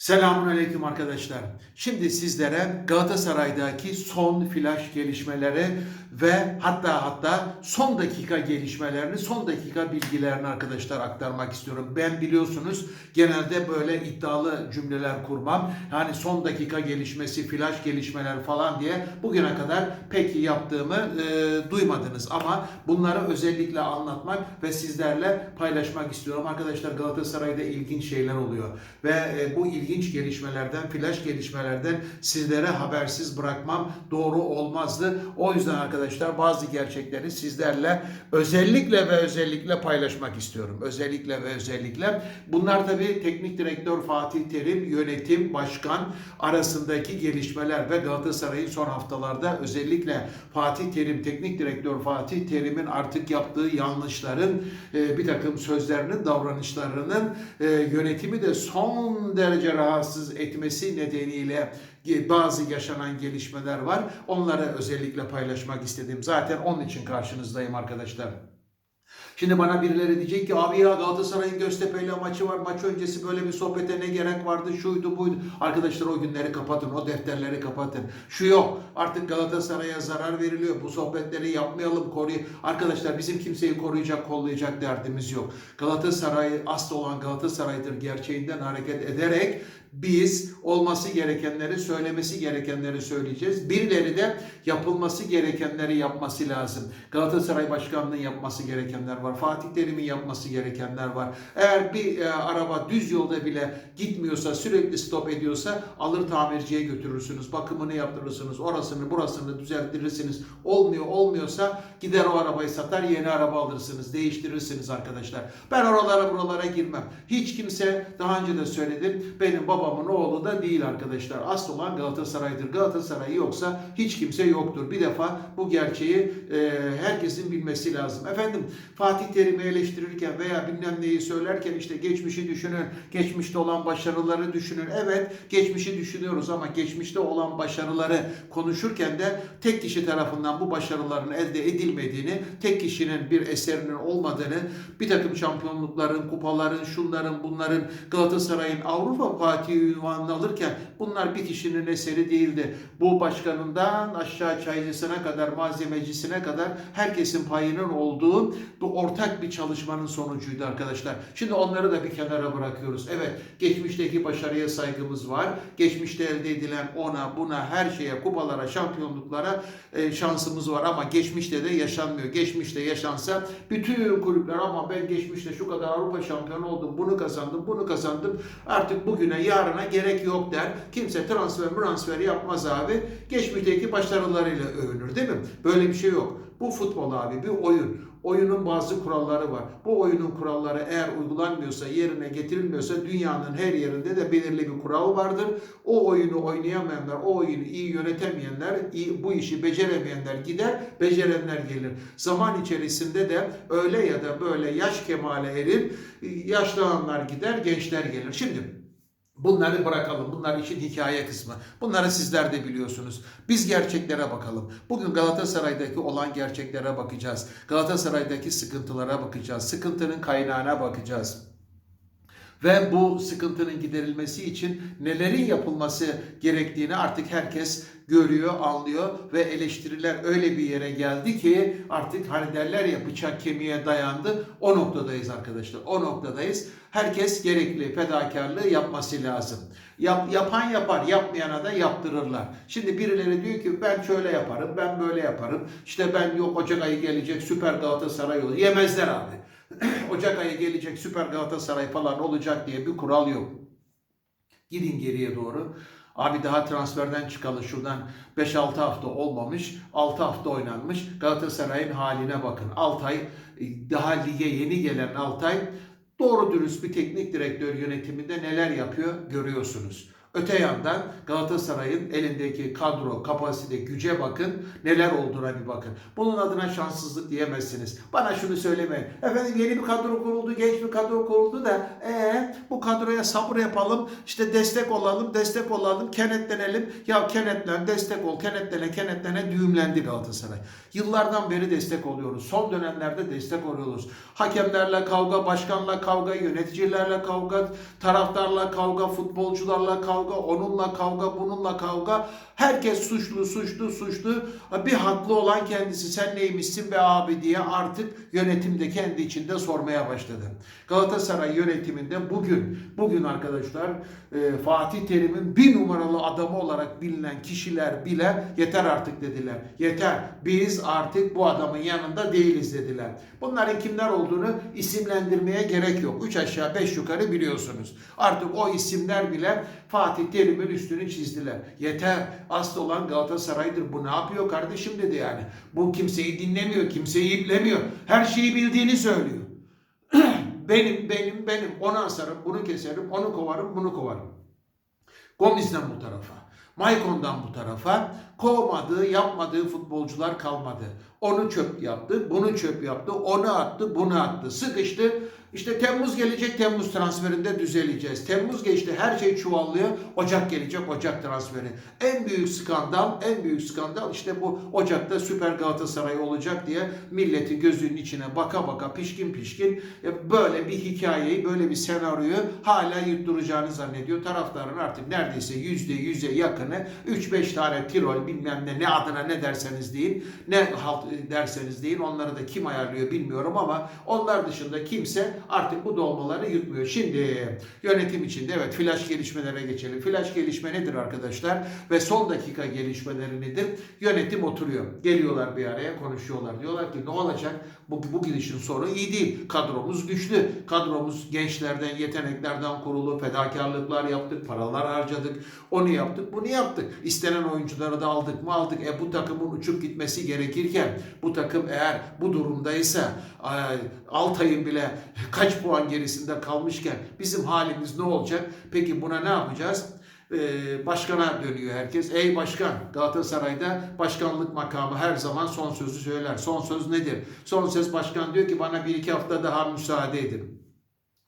Selamünaleyküm arkadaşlar. Şimdi sizlere Galatasaray'daki son flash gelişmeleri ve hatta hatta son dakika gelişmelerini, son dakika bilgilerini arkadaşlar aktarmak istiyorum. Ben biliyorsunuz genelde böyle iddialı cümleler kurmam. Yani son dakika gelişmesi, flash gelişmeler falan diye bugüne kadar pek yaptığımı e, duymadınız. Ama bunları özellikle anlatmak ve sizlerle paylaşmak istiyorum. Arkadaşlar Galatasaray'da ilginç şeyler oluyor. Ve e, bu ilginç gelişmelerden, flash gelişmelerden sizlere habersiz bırakmam doğru olmazdı. O yüzden arkadaşlar bazı gerçekleri sizlerle özellikle ve özellikle paylaşmak istiyorum. Özellikle ve özellikle. Bunlar tabii teknik direktör Fatih Terim, yönetim, başkan arasındaki gelişmeler ve Galatasaray'ın son haftalarda özellikle Fatih Terim, teknik direktör Fatih Terim'in artık yaptığı yanlışların e, bir takım sözlerinin, davranışlarının e, yönetimi de son derece rahatsız etmesi nedeniyle bazı yaşanan gelişmeler var. Onları özellikle paylaşmak istedim. Zaten onun için karşınızdayım arkadaşlar. Şimdi bana birileri diyecek ki abi ya Galatasaray'ın Göztepe ile maçı var. Maç öncesi böyle bir sohbete ne gerek vardı? Şuydu buydu. Arkadaşlar o günleri kapatın. O defterleri kapatın. Şu yok. Artık Galatasaray'a zarar veriliyor. Bu sohbetleri yapmayalım. Koruy Arkadaşlar bizim kimseyi koruyacak, kollayacak derdimiz yok. Galatasaray asıl olan Galatasaray'dır gerçeğinden hareket ederek biz olması gerekenleri, söylemesi gerekenleri söyleyeceğiz. Birileri de yapılması gerekenleri yapması lazım. Galatasaray Başkanlığı'nın yapması gerekenler var. Fatih Terim'in yapması gerekenler var. Eğer bir e, araba düz yolda bile gitmiyorsa, sürekli stop ediyorsa alır tamirciye götürürsünüz. Bakımını yaptırırsınız. Orasını burasını düzeltirirsiniz. Olmuyor olmuyorsa gider o arabayı satar yeni araba alırsınız. Değiştirirsiniz arkadaşlar. Ben oralara buralara girmem. Hiç kimse daha önce de söyledim. Benim babamın oğlu da değil arkadaşlar. Asıl olan Galatasaray'dır. Galatasaray yoksa hiç kimse yoktur. Bir defa bu gerçeği e, herkesin bilmesi lazım. Efendim Fatih Terim'i eleştirirken veya bilmem neyi söylerken işte geçmişi düşünün, geçmişte olan başarıları düşünün. Evet geçmişi düşünüyoruz ama geçmişte olan başarıları konuşurken de tek kişi tarafından bu başarıların elde edilmediğini, tek kişinin bir eserinin olmadığını, bir takım şampiyonlukların, kupaların, şunların, bunların Galatasaray'ın Avrupa Fatih ünvanını alırken bunlar bir kişinin eseri değildi. Bu başkanından aşağı çaycısına kadar, malzemecisine kadar herkesin payının olduğu bu ortak bir çalışmanın sonucuydu arkadaşlar. Şimdi onları da bir kenara bırakıyoruz. Evet, geçmişteki başarıya saygımız var. Geçmişte elde edilen ona, buna, her şeye, kupalara, şampiyonluklara e, şansımız var ama geçmişte de yaşanmıyor. Geçmişte yaşansa bütün kulüpler ama ben geçmişte şu kadar Avrupa şampiyonu oldum, bunu kazandım, bunu kazandım. Artık bugüne, yarına gerek yok der. Kimse transfer transfer yapmaz abi. Geçmişteki başarılarıyla övünür değil mi? Böyle bir şey yok. Bu futbol abi bir oyun. Oyunun bazı kuralları var. Bu oyunun kuralları eğer uygulanmıyorsa, yerine getirilmiyorsa dünyanın her yerinde de belirli bir kural vardır. O oyunu oynayamayanlar, o oyunu iyi yönetemeyenler, iyi, bu işi beceremeyenler gider, becerenler gelir. Zaman içerisinde de öyle ya da böyle yaş kemale erir, yaşlananlar gider, gençler gelir. Şimdi Bunları bırakalım. Bunlar işin hikaye kısmı. Bunları sizler de biliyorsunuz. Biz gerçeklere bakalım. Bugün Galatasaray'daki olan gerçeklere bakacağız. Galatasaray'daki sıkıntılara bakacağız. Sıkıntının kaynağına bakacağız. Ve bu sıkıntının giderilmesi için nelerin yapılması gerektiğini artık herkes görüyor, anlıyor ve eleştiriler öyle bir yere geldi ki artık hani derler ya bıçak kemiğe dayandı. O noktadayız arkadaşlar. O noktadayız. Herkes gerekli fedakarlığı yapması lazım. Yap, yapan yapar, yapmayana da yaptırırlar. Şimdi birileri diyor ki ben şöyle yaparım, ben böyle yaparım. İşte ben yok Ocak ayı gelecek süper Galatasaray olur. Yemezler abi. Ocak ayı gelecek süper Galatasaray falan olacak diye bir kural yok. Gidin geriye doğru. Abi daha transferden çıkalı şuradan 5-6 hafta olmamış. 6 hafta oynanmış. Galatasaray'ın haline bakın. Altay daha lige yeni gelen Altay doğru dürüst bir teknik direktör yönetiminde neler yapıyor görüyorsunuz. Öte yandan Galatasaray'ın elindeki kadro, kapasite, güce bakın. Neler olduğuna bir bakın. Bunun adına şanssızlık diyemezsiniz. Bana şunu söylemeyin. Efendim yeni bir kadro kuruldu, genç bir kadro kuruldu da ee, bu kadroya sabır yapalım, işte destek olalım, destek olalım, kenetlenelim. Ya kenetlen, destek ol, kenetlene, kenetlene düğümlendi Galatasaray. Yıllardan beri destek oluyoruz. Son dönemlerde destek oluyoruz. Hakemlerle kavga, başkanla kavga, yöneticilerle kavga, taraftarla kavga, futbolcularla kavga, onunla kavga, bununla kavga. Herkes suçlu, suçlu, suçlu. Bir haklı olan kendisi. Sen neymişsin be abi diye artık yönetimde kendi içinde sormaya başladı. Galatasaray yönetiminde bugün, bugün arkadaşlar e, Fatih Terim'in bir numaralı adamı olarak bilinen kişiler bile yeter artık dediler. Yeter. Biz artık bu adamın yanında değiliz dediler. Bunların kimler olduğunu isimlendirmeye gerek yok. Üç aşağı beş yukarı biliyorsunuz. Artık o isimler bile Fatih Terim'in üstünü çizdiler. Yeter. Asıl olan Galatasaray'dır. Bu ne yapıyor kardeşim dedi yani. Bu kimseyi dinlemiyor, kimseyi iplemiyor. Her şeyi bildiğini söylüyor. benim, benim, benim. Onu asarım, bunu keserim, onu kovarım, bunu kovarım. Gomez'den bu tarafa. Maykon'dan bu tarafa kovmadığı, yapmadığı futbolcular kalmadı. Onu çöp yaptı, bunu çöp yaptı, onu attı, bunu attı. Sıkıştı. İşte Temmuz gelecek, Temmuz transferinde düzeleceğiz. Temmuz geçti, her şey çuvallıyor. Ocak gelecek, Ocak transferi. En büyük skandal, en büyük skandal işte bu Ocak'ta Süper Galatasaray olacak diye milleti gözünün içine baka baka pişkin pişkin ya böyle bir hikayeyi, böyle bir senaryoyu hala yutturacağını zannediyor. Taraftarın artık neredeyse yüzde yüze yakını 3-5 tane tirol bilmem ne ne adına ne derseniz deyin, ne halt derseniz deyin onları da kim ayarlıyor bilmiyorum ama onlar dışında kimse artık bu dolmaları yutmuyor. Şimdi yönetim içinde evet flash gelişmelere geçelim. Flash gelişme nedir arkadaşlar? Ve son dakika gelişmeleri nedir? Yönetim oturuyor. Geliyorlar bir araya konuşuyorlar. Diyorlar ki ne olacak? Bu, bu gidişin sonu iyi değil. Kadromuz güçlü. Kadromuz gençlerden, yeteneklerden kurulu. Fedakarlıklar yaptık. Paralar harcadık. Onu yaptık, bunu yaptık. İstenen oyuncuları da aldık mı aldık. E bu takımın uçup gitmesi gerekirken bu takım eğer bu durumdaysa Altay'ın bile kaç puan gerisinde kalmışken bizim halimiz ne olacak? Peki buna ne yapacağız? Ee, başkana dönüyor herkes. Ey başkan Galatasaray'da başkanlık makamı her zaman son sözü söyler. Son söz nedir? Son söz başkan diyor ki bana bir iki hafta daha müsaade edin.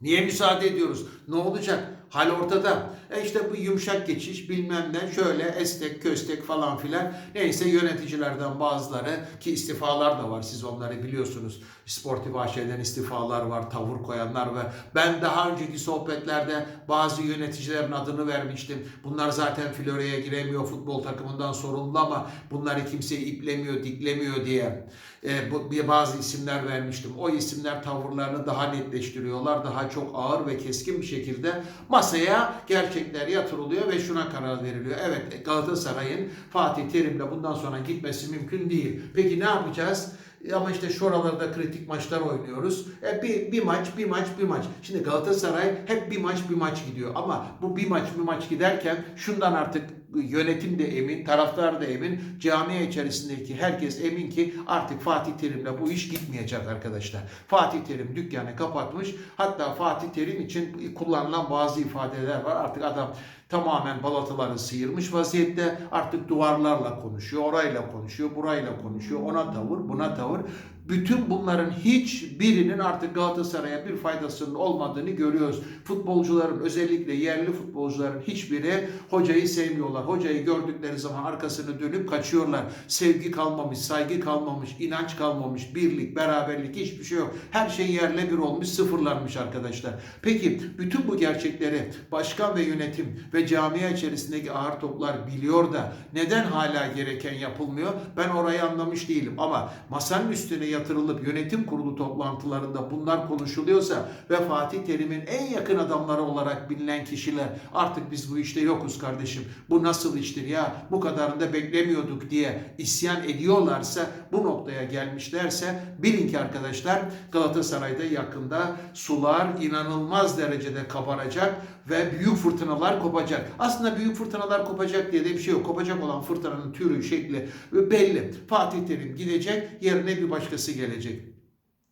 Niye müsaade ediyoruz? Ne olacak? Hal ortada. E işte bu yumuşak geçiş bilmem ne şöyle estek köstek falan filan. Neyse yöneticilerden bazıları ki istifalar da var siz onları biliyorsunuz. Sportif AŞ'den istifalar var, tavır koyanlar ve ben daha önceki sohbetlerde bazı yöneticilerin adını vermiştim. Bunlar zaten Florya'ya giremiyor futbol takımından sorumlu ama bunları kimse iplemiyor, diklemiyor diye e, bazı isimler vermiştim. O isimler tavırlarını daha netleştiriyorlar. Daha çok ağır ve keskin bir şekilde masaya gerçekler yatırılıyor ve şuna karar veriliyor. Evet Galatasaray'ın Fatih Terim'le bundan sonra gitmesi mümkün değil. Peki ne yapacağız? Ama işte şu aralarda kritik maçlar oynuyoruz. E bir, bir maç, bir maç, bir maç. Şimdi Galatasaray hep bir maç, bir maç gidiyor. Ama bu bir maç, bir maç giderken şundan artık yönetim de emin, taraftar da emin, camia içerisindeki herkes emin ki artık Fatih Terim'le bu iş gitmeyecek arkadaşlar. Fatih Terim dükkanı kapatmış. Hatta Fatih Terim için kullanılan bazı ifadeler var. Artık adam tamamen balataları sıyırmış vaziyette. Artık duvarlarla konuşuyor, orayla konuşuyor, burayla konuşuyor. Ona tavır, buna tavır. Bütün bunların hiçbirinin artık Galatasaray'a bir faydasının olmadığını görüyoruz. Futbolcuların özellikle yerli futbolcuların hiçbiri hocayı sevmiyorlar. Hocayı gördükleri zaman arkasını dönüp kaçıyorlar. Sevgi kalmamış, saygı kalmamış, inanç kalmamış, birlik, beraberlik hiçbir şey yok. Her şey yerle bir olmuş, sıfırlanmış arkadaşlar. Peki bütün bu gerçekleri başkan ve yönetim ve camia içerisindeki ağır toplar biliyor da neden hala gereken yapılmıyor? Ben orayı anlamış değilim ama masanın üstüne yatırılıp yönetim kurulu toplantılarında bunlar konuşuluyorsa ve Fatih Terim'in en yakın adamları olarak bilinen kişiler artık biz bu işte yokuz kardeşim. Bu nasıl iştir ya? Bu kadarını da beklemiyorduk diye isyan ediyorlarsa bu noktaya gelmişlerse bilin ki arkadaşlar Galatasaray'da yakında sular inanılmaz derecede kabaracak ve büyük fırtınalar kopacak. Aslında büyük fırtınalar kopacak diye de bir şey yok. Kopacak olan fırtınanın türü, şekli belli. Fatih Terim gidecek, yerine bir başkası gelecek.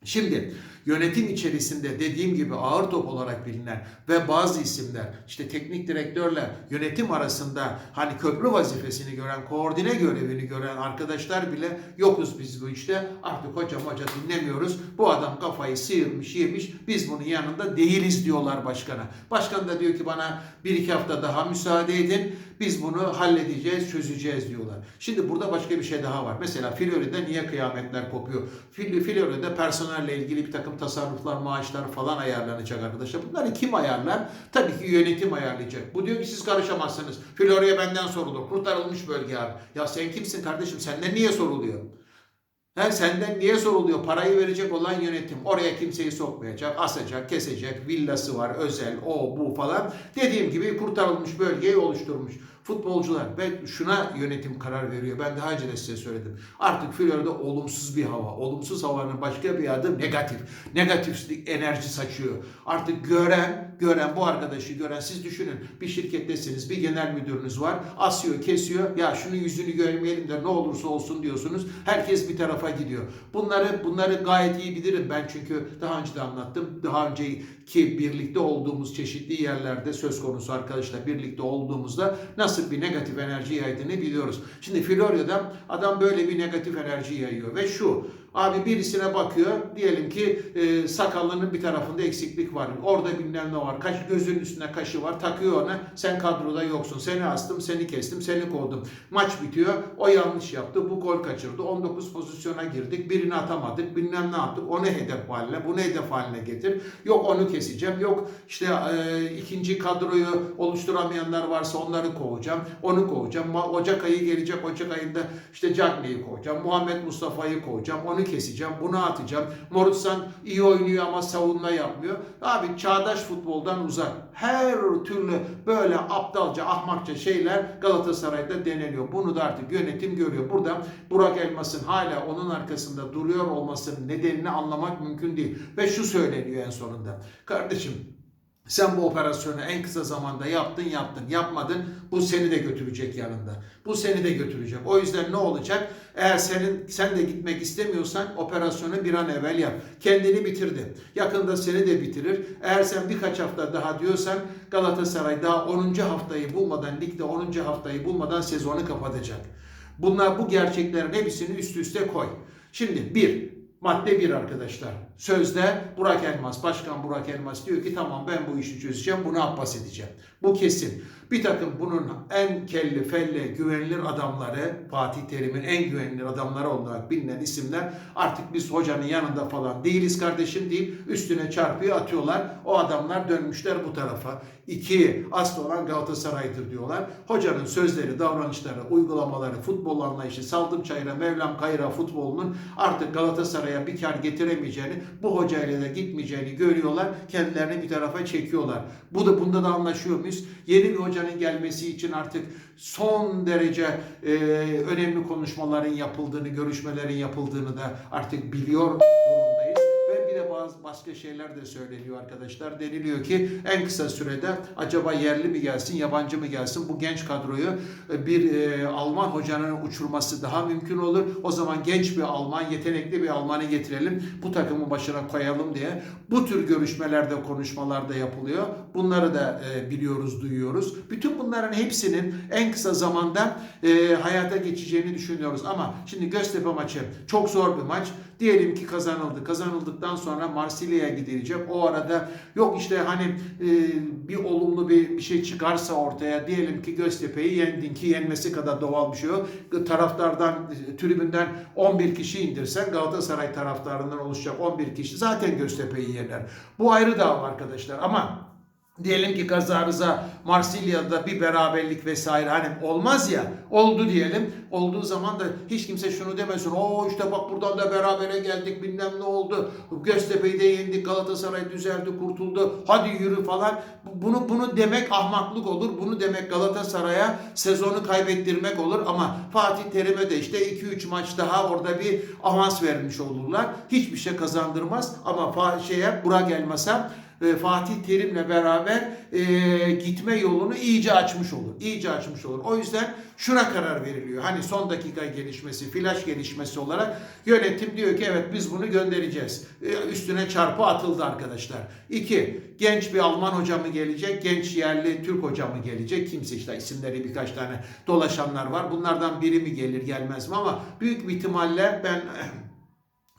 Şimdi yönetim içerisinde dediğim gibi ağır top olarak bilinen ve bazı isimler işte teknik direktörle yönetim arasında hani köprü vazifesini gören, koordine görevini gören arkadaşlar bile yokuz biz bu işte. Artık hocam hoca dinlemiyoruz. Bu adam kafayı sıyırmış, yemiş. Biz bunun yanında değiliz diyorlar başkana. Başkan da diyor ki bana bir iki hafta daha müsaade edin. Biz bunu halledeceğiz, çözeceğiz diyorlar. Şimdi burada başka bir şey daha var. Mesela Flori'de niye kıyametler kopuyor? Fil- Flori'de personelle ilgili bir takım tasarruflar, maaşlar falan ayarlanacak arkadaşlar. Bunları kim ayarlar? Tabii ki yönetim ayarlayacak. Bu diyor ki siz karışamazsınız. Florya benden sorulur. Kurtarılmış bölge abi. Ya sen kimsin kardeşim? Senden niye soruluyor? He, senden niye soruluyor? Parayı verecek olan yönetim. Oraya kimseyi sokmayacak, asacak, kesecek, villası var, özel, o, bu falan. Dediğim gibi kurtarılmış bölgeyi oluşturmuş. Futbolcular ve şuna yönetim karar veriyor. Ben daha önce de size söyledim. Artık Florida olumsuz bir hava. Olumsuz havanın başka bir adı negatif. Negatif enerji saçıyor. Artık gören, gören bu arkadaşı gören siz düşünün. Bir şirkettesiniz, bir genel müdürünüz var. Asıyor, kesiyor. Ya şunun yüzünü görmeyelim de ne olursa olsun diyorsunuz. Herkes bir tarafa gidiyor. Bunları bunları gayet iyi bilirim ben çünkü daha önce de anlattım. Daha önceki birlikte olduğumuz çeşitli yerlerde söz konusu arkadaşlar birlikte olduğumuzda nasıl bir negatif enerji yaydığını biliyoruz. Şimdi Florya'da adam böyle bir negatif enerji yayıyor ve şu Abi birisine bakıyor. Diyelim ki e, sakallının bir tarafında eksiklik var. Orada bilmem ne var. Kaş, gözünün üstüne kaşı var. Takıyor ona. Sen kadroda yoksun. Seni astım, seni kestim, seni kovdum. Maç bitiyor. O yanlış yaptı. Bu gol kaçırdı. 19 pozisyona girdik. Birini atamadık. Bilmem ne yaptık. Onu hedef haline, bunu hedef haline getir. Yok onu keseceğim. Yok işte e, ikinci kadroyu oluşturamayanlar varsa onları kovacağım. Onu kovacağım. Ocak ayı gelecek. Ocak ayında işte Cagney'i kovacağım. Muhammed Mustafa'yı kovacağım. Onu keseceğim. Bunu atacağım. Morutsan iyi oynuyor ama savunma yapmıyor. Abi çağdaş futboldan uzak. Her türlü böyle aptalca, ahmakça şeyler Galatasaray'da deneniyor. Bunu da artık yönetim görüyor. Burada Burak Elmas'ın hala onun arkasında duruyor olmasının nedenini anlamak mümkün değil. Ve şu söyleniyor en sonunda. Kardeşim sen bu operasyonu en kısa zamanda yaptın yaptın yapmadın bu seni de götürecek yanında. Bu seni de götürecek. O yüzden ne olacak? Eğer senin sen de gitmek istemiyorsan operasyonu bir an evvel yap. Kendini bitirdi. Yakında seni de bitirir. Eğer sen birkaç hafta daha diyorsan Galatasaray daha 10. haftayı bulmadan ligde 10. haftayı bulmadan sezonu kapatacak. Bunlar bu gerçeklerin hepsini üst üste koy. Şimdi bir Madde 1 arkadaşlar. Sözde Burak Elmas, Başkan Burak Elmas diyor ki tamam ben bu işi çözeceğim, bunu Abbas edeceğim. Bu kesin. Bir takım bunun en kelli felle güvenilir adamları, Fatih Terim'in en güvenilir adamları olarak bilinen isimler artık biz hocanın yanında falan değiliz kardeşim deyip üstüne çarpıyor atıyorlar. O adamlar dönmüşler bu tarafa. İki, asıl olan Galatasaray'dır diyorlar. Hocanın sözleri, davranışları, uygulamaları, futbol anlayışı, Saldım Çayır'a, Mevlam Kayır'a futbolunun artık Galatasaray'a bir kar getiremeyeceğini, bu hocayla da gitmeyeceğini görüyorlar. Kendilerini bir tarafa çekiyorlar. Bu da bunda da anlaşıyor muyuz? Yeni bir hocanın gelmesi için artık son derece e, önemli konuşmaların yapıldığını, görüşmelerin yapıldığını da artık biliyor durumdayız. Başka şeyler de söyleniyor arkadaşlar. Deniliyor ki en kısa sürede acaba yerli mi gelsin, yabancı mı gelsin bu genç kadroyu e, bir e, Alman hocanın uçurması daha mümkün olur. O zaman genç bir Alman, yetenekli bir Alman'ı getirelim, bu takımın başına koyalım diye bu tür görüşmelerde, konuşmalarda yapılıyor. Bunları da e, biliyoruz, duyuyoruz. Bütün bunların hepsinin en kısa zamanda e, hayata geçeceğini düşünüyoruz. Ama şimdi Göztepe maçı çok zor bir maç. Diyelim ki kazanıldı. Kazanıldıktan sonra Marsilya'ya gidilecek. O arada yok işte hani e, bir olumlu bir, bir şey çıkarsa ortaya diyelim ki Göztepe'yi yendin ki yenmesi kadar doğal bir şey yok. Taraftardan, e, tribünden 11 kişi indirsen Galatasaray taraftarından oluşacak 11 kişi zaten Göztepe'yi yener. Bu ayrı dava arkadaşlar ama Diyelim ki kaza rıza Marsilya'da bir beraberlik vesaire hani olmaz ya oldu diyelim. Olduğu zaman da hiç kimse şunu demesin. O işte bak buradan da berabere geldik bilmem ne oldu. Göztepe'yi de yendik Galatasaray düzeldi kurtuldu. Hadi yürü falan. Bunu bunu demek ahmaklık olur. Bunu demek Galatasaray'a sezonu kaybettirmek olur ama Fatih Terim'e de işte 2-3 maç daha orada bir avans vermiş olurlar. Hiçbir şey kazandırmaz ama şeye Burak Elmas'a e, Fatih Terim'le beraber e, gitme yolunu iyice açmış olur. İyice açmış olur. O yüzden şuna karar veriliyor. Hani son dakika gelişmesi, flash gelişmesi olarak yönetim diyor ki evet biz bunu göndereceğiz. E, üstüne çarpı atıldı arkadaşlar. İki, genç bir Alman hoca mı gelecek, genç yerli Türk hoca mı gelecek? Kimse işte isimleri birkaç tane dolaşanlar var. Bunlardan biri mi gelir gelmez mi ama büyük bir ihtimalle ben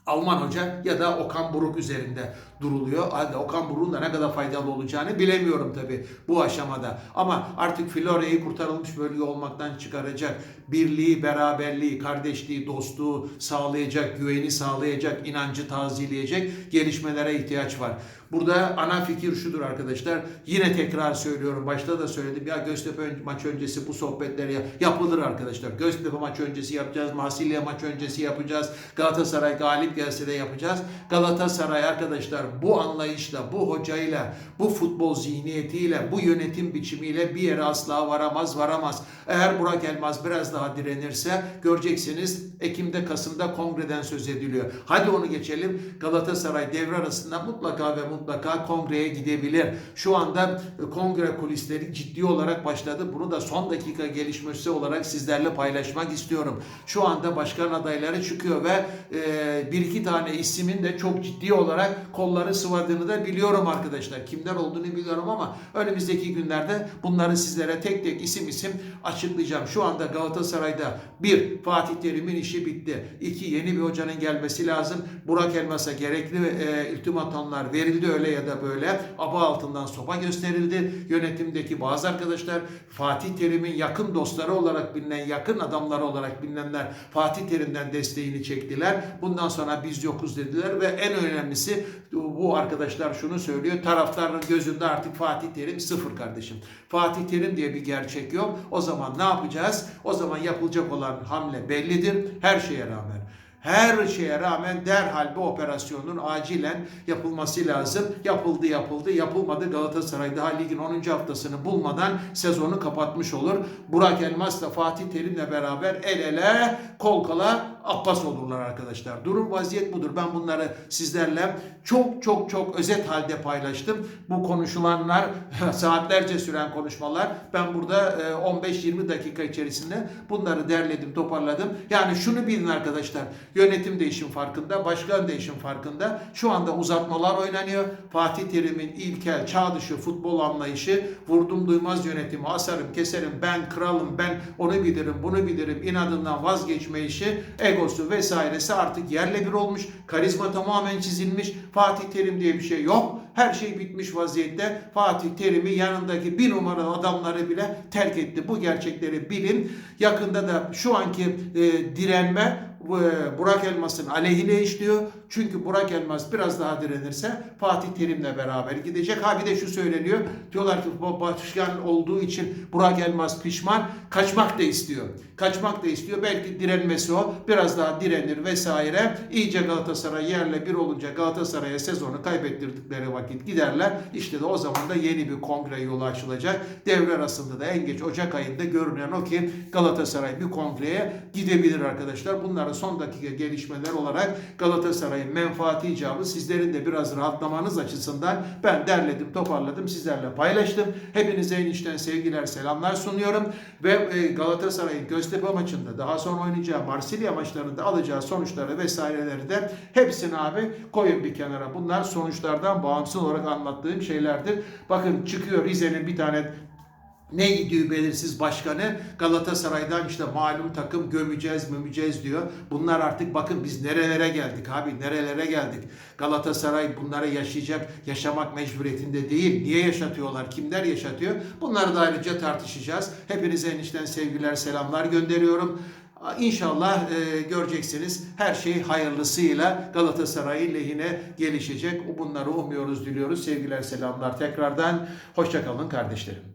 Alman hoca ya da Okan Buruk üzerinde duruluyor. Hadi Okan Buruk'un da ne kadar faydalı olacağını bilemiyorum tabi bu aşamada. Ama artık Florya'yı kurtarılmış bölge olmaktan çıkaracak, birliği, beraberliği, kardeşliği, dostluğu sağlayacak, güveni sağlayacak, inancı tazeleyecek gelişmelere ihtiyaç var. Burada ana fikir şudur arkadaşlar. Yine tekrar söylüyorum. Başta da söyledim. Ya Göztepe maç öncesi bu sohbetler ya- yapılır arkadaşlar. Göztepe maç öncesi yapacağız. Marsilya maç öncesi yapacağız. Galatasaray galip gelse de yapacağız. Galatasaray arkadaşlar bu anlayışla, bu hocayla, bu futbol zihniyetiyle, bu yönetim biçimiyle bir yere asla varamaz, varamaz. Eğer Burak Elmaz biraz daha direnirse göreceksiniz Ekim'de, Kasım'da kongreden söz ediliyor. Hadi onu geçelim. Galatasaray devre arasında mutlaka ve mutlaka kongreye gidebilir. Şu anda e, kongre kulisleri ciddi olarak başladı. Bunu da son dakika gelişmesi olarak sizlerle paylaşmak istiyorum. Şu anda başkan adayları çıkıyor ve e, bir iki tane ismin de çok ciddi olarak kolları sıvadığını da biliyorum arkadaşlar. Kimler olduğunu biliyorum ama önümüzdeki günlerde bunları sizlere tek tek isim isim açıklayacağım. Şu anda Galatasaray'da bir Fatih Terim'in işi bitti. İki yeni bir hocanın gelmesi lazım. Burak Elmas'a gerekli e, ultimatomlar verildi öyle ya da böyle. Aba altından sopa gösterildi. Yönetimdeki bazı arkadaşlar Fatih Terim'in yakın dostları olarak bilinen, yakın adamları olarak bilinenler Fatih Terim'den desteğini çektiler. Bundan sonra biz yokuz dediler ve en önemlisi bu arkadaşlar şunu söylüyor. Taraftarın gözünde artık Fatih Terim sıfır kardeşim. Fatih Terim diye bir gerçek yok. O zaman ne yapacağız? O zaman yapılacak olan hamle bellidir. Her şeye rağmen. Her şeye rağmen derhal bu operasyonun acilen yapılması lazım. Yapıldı yapıldı yapılmadı Galatasaray daha ligin 10. haftasını bulmadan sezonu kapatmış olur. Burak Elmas da Fatih Terim'le beraber el ele kol kola Abbas olurlar arkadaşlar. Durum vaziyet budur. Ben bunları sizlerle çok çok çok özet halde paylaştım. Bu konuşulanlar saatlerce süren konuşmalar. Ben burada e, 15-20 dakika içerisinde bunları derledim, toparladım. Yani şunu bilin arkadaşlar. Yönetim de işin farkında, başkan da işin farkında. Şu anda uzatmalar oynanıyor. Fatih Terim'in ilkel, çağ dışı futbol anlayışı, vurdum duymaz yönetimi, asarım, keserim, ben kralım, ben onu bilirim, bunu bilirim, inadından vazgeçme işi, egosu vesairesi artık yerle bir olmuş. Karizma tamamen çizilmiş. Fatih Terim diye bir şey yok. Her şey bitmiş vaziyette. Fatih Terim'i yanındaki bir numaralı adamları bile terk etti. Bu gerçekleri bilin. Yakında da şu anki e, direnme e, Burak Elmas'ın aleyhine işliyor. Çünkü Burak Elmas biraz daha direnirse Fatih Terim'le beraber gidecek. Ha bir de şu söyleniyor. Diyorlar ki başkan olduğu için Burak Elmas pişman. Kaçmak da istiyor. Kaçmak da istiyor. Belki direnmesi o. Biraz daha direnir vesaire. İyice Galatasaray yerle bir olunca Galatasaray'a sezonu kaybettirdikleri vakit giderler. İşte de o zaman da yeni bir kongre yolu açılacak. Devre arasında da en geç Ocak ayında görünen o ki Galatasaray bir kongreye gidebilir arkadaşlar. Bunları son dakika gelişmeler olarak Galatasaray'ın menfaati icabı sizlerin de biraz rahatlamanız açısından ben derledim, toparladım, sizlerle paylaştım. Hepinize en içten sevgiler, selamlar sunuyorum ve e, Galatasaray'ın Göztepe maçında daha sonra oynayacağı Marsilya maçlarında alacağı sonuçları vesaireleri de hepsini abi koyun bir kenara. Bunlar sonuçlardan bağımsız olarak anlattığım şeylerdir. Bakın çıkıyor Rize'nin bir tane ne gidiyor belirsiz başkanı Galatasaray'dan işte malum takım gömeceğiz gömeceğiz diyor. Bunlar artık bakın biz nerelere geldik abi nerelere geldik. Galatasaray bunları yaşayacak yaşamak mecburiyetinde değil. Niye yaşatıyorlar? Kimler yaşatıyor? Bunları da ayrıca tartışacağız. Hepinize enişten sevgiler selamlar gönderiyorum. İnşallah e, göreceksiniz her şey hayırlısıyla Galatasaray'ın lehine gelişecek. Bunları umuyoruz, diliyoruz. Sevgiler, selamlar tekrardan. Hoşçakalın kardeşlerim.